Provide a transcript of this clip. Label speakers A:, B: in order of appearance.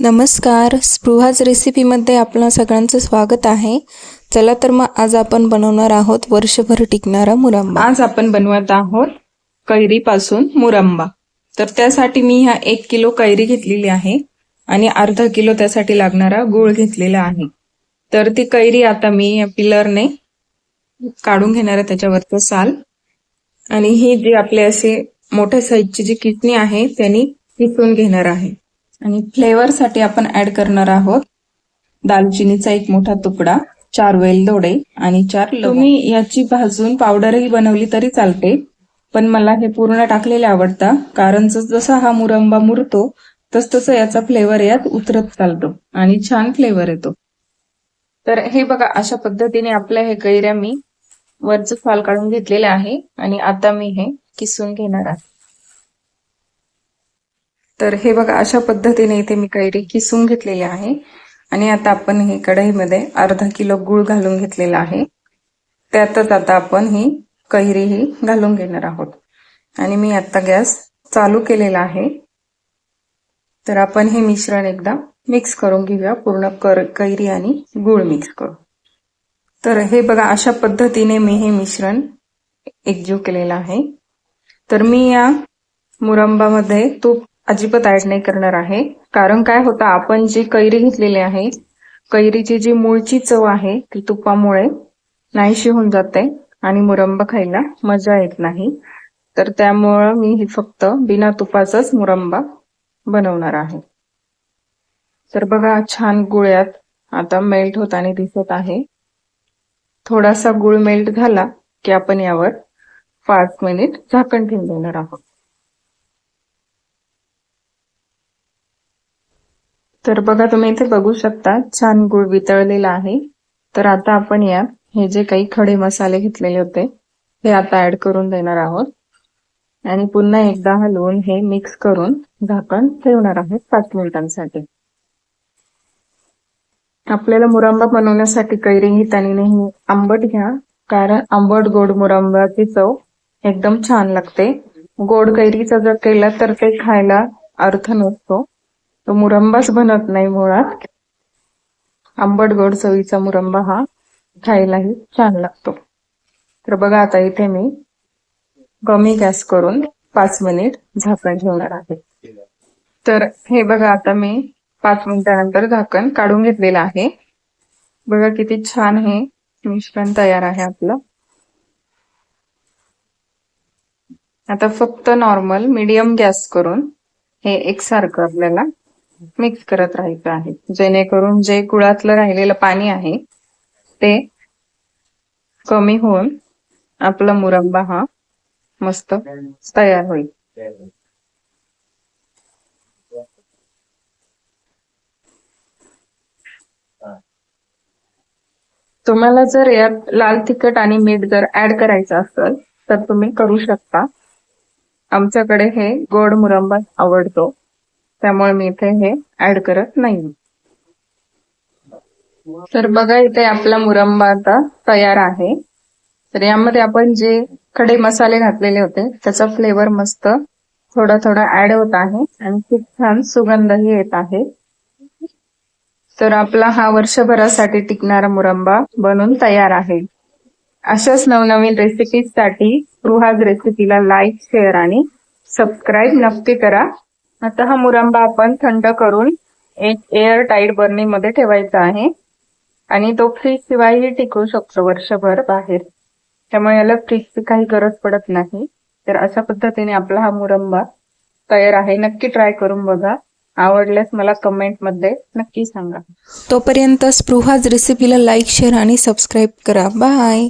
A: नमस्कार. स्पृहाज रेसिपीमध्ये आपलं सगळ्यांचं स्वागत आहे. चला तर मग आज आपण बनवणार आहोत वर्षभर टिकणारा मुरंबा.
B: आज आपण बनवत आहोत कैरीपासून मुरंबा. तर त्यासाठी मी ह्या एक किलो कैरी घेतलेली आहे आणि अर्धा किलो त्यासाठी लागणारा गूळ घेतलेला आहे. तर ती कैरी आता मी पिलरने काढून घेणार आहे त्याच्यावरचं साल. आणि ही जी आपले असे मोठ्या साईजची जी किटणी आहे त्यांनी किसून घेणार आहे. आणि फ्लेवरसाठी आपण ऍड करणार आहोत दालचिनीचा एक मोठा तुकडा चार वेलदोडे आणि चार तुम्ही याची भाजून पावडरही बनवली तरी चालते पण मला हे पूर्ण टाकलेले आवडतं कारण जस- जसा हा मुरंबा मुरतो तस तसं याचा फ्लेवर यात उतरत चालतो आणि छान फ्लेवर येतो. तर हे बघा अशा पद्धतीने आपल्या हे कैऱ्या मी वरचं फाल काढून घेतलेले आहे आणि आता मी हे किसून घेणार आहे. तर हे बघा अशा पद्धतीने इथे मी कैरी किसून घेतलेली आहे. आणि आता आपण हे कढईमध्ये अर्धा किलो गूळ घालून घेतलेला आहे. त्यातच आता आपण ही कैरी ही घालून घेणार आहोत. आणि मी आता गॅस चालू केलेला आहे. तर आपण हे मिश्रण एकदा मिक्स करून घेऊया. पूर्ण कर कैरी आणि गूळ मिक्स करू तर हे बघा अशा पद्धतीने मी हे मिश्रण एकजीव केलेलं आहे. तर मी या मुरंबामध्ये तूप अजिबात ऍड नाही करणार आहे. कारण काय होतं आपण जी कैरी घेतलेली आहे कैरीची जी मूळची चव आहे ती तुपामुळे नाहीशी होऊन जाते आणि मुरंबा खायला मजा येत नाही. तर त्यामुळं मी ही फक्त बिना तुपाचाच मुरंबा बनवणार आहे. तर बघा छान गुळ्यात आता मेल्ट होताना दिसत आहे. थोडासा गुळ मेल्ट झाला की आपण यावर पाच मिनिट झाकण ठेवून देणार आहोत. तर बघा तुम्ही इथे बघू शकता छान गुळ वितळलेला आहे. तर आता आपण यात हे जे काही खडे मसाले घेतलेले होते हे आता ऍड करून देणार आहोत. आणि पुन्हा एकदा हलवून हे मिक्स करून झाकण ठेवणार आहोत पाच मिनिटांसाठी. आपल्याला मुरंबा बनवण्यासाठी कैरी घेताना नेहमी आंबट घ्या कारण आंबट गोड मुरंबाची चव एकदम छान लागते. गोड कैरीचा जर केला तर ते खायला अर्थ नसतो. तो मुरंबाच बनत नाही मुळात. आंबट गोड चवीचा मुरंबा हा खायलाही छान लागतो. तर बघा आता इथे मी कमी गॅस करून पाच मिनिट झाकण ठेवणार आहे. तर हे बघा आता मी पाच मिनिटानंतर झाकण काढून घेतलेलं आहे. बघा किती छान हे मिश्रण तयार आहे आपलं. आता फक्त नॉर्मल मीडियम गॅस करून हे एकसारखं आपल्याला मिक्स करत राहायचं आहे. जेणेकरून जे गुळातलं राहिलेलं पाणी आहे ते कमी होऊन आपला मुरंबा हा मस्त तयार होईल. तुम्हाला जर यात लाल तिखट आणि मीठ जर ऍड करायचं असेल तर तुम्ही करू शकता. आमच्याकडे हे गोड मुरंबा आवडतो. त्यामुळे मी इथे हे ऍड करत नाही तर बघा इथे आपला मुरंबा आता तयार आहे. तर यामध्ये आपण जे खडे मसाले घातलेले होते त्याचा फ्लेवर मस्त थोडा थोडा ऍड होत आहे आणि खूप छान सुगंधही येत आहे. तर आपला हा वर्षभरासाठी टिकणारा मुरंबा बनून तयार आहे. अशाच नवनवीन रेसिपीजसाठी रुहाज रेसिपीला लाईक शेअर आणि सबस्क्राईब नक्की करा. आता हा मुरंबा आपण थंड करून एक एअर टाईट बर्नीमध्ये ठेवायचा आहे. आणि तो फ्रीज शिवायही टिकू शकतो वर्षभर बाहेर. त्यामुळे याला फ्रीजची काही गरज पडत नाही. तर अशा पद्धतीने आपला हा मुरंबा तयार आहे. नक्की ट्राय करून बघा. आवडल्यास मला कमेंटमध्ये नक्की सांगा.
A: तोपर्यंत स्पृहाज रेसिपीला लाईक शेअर आणि सबस्क्राईब करा. बाय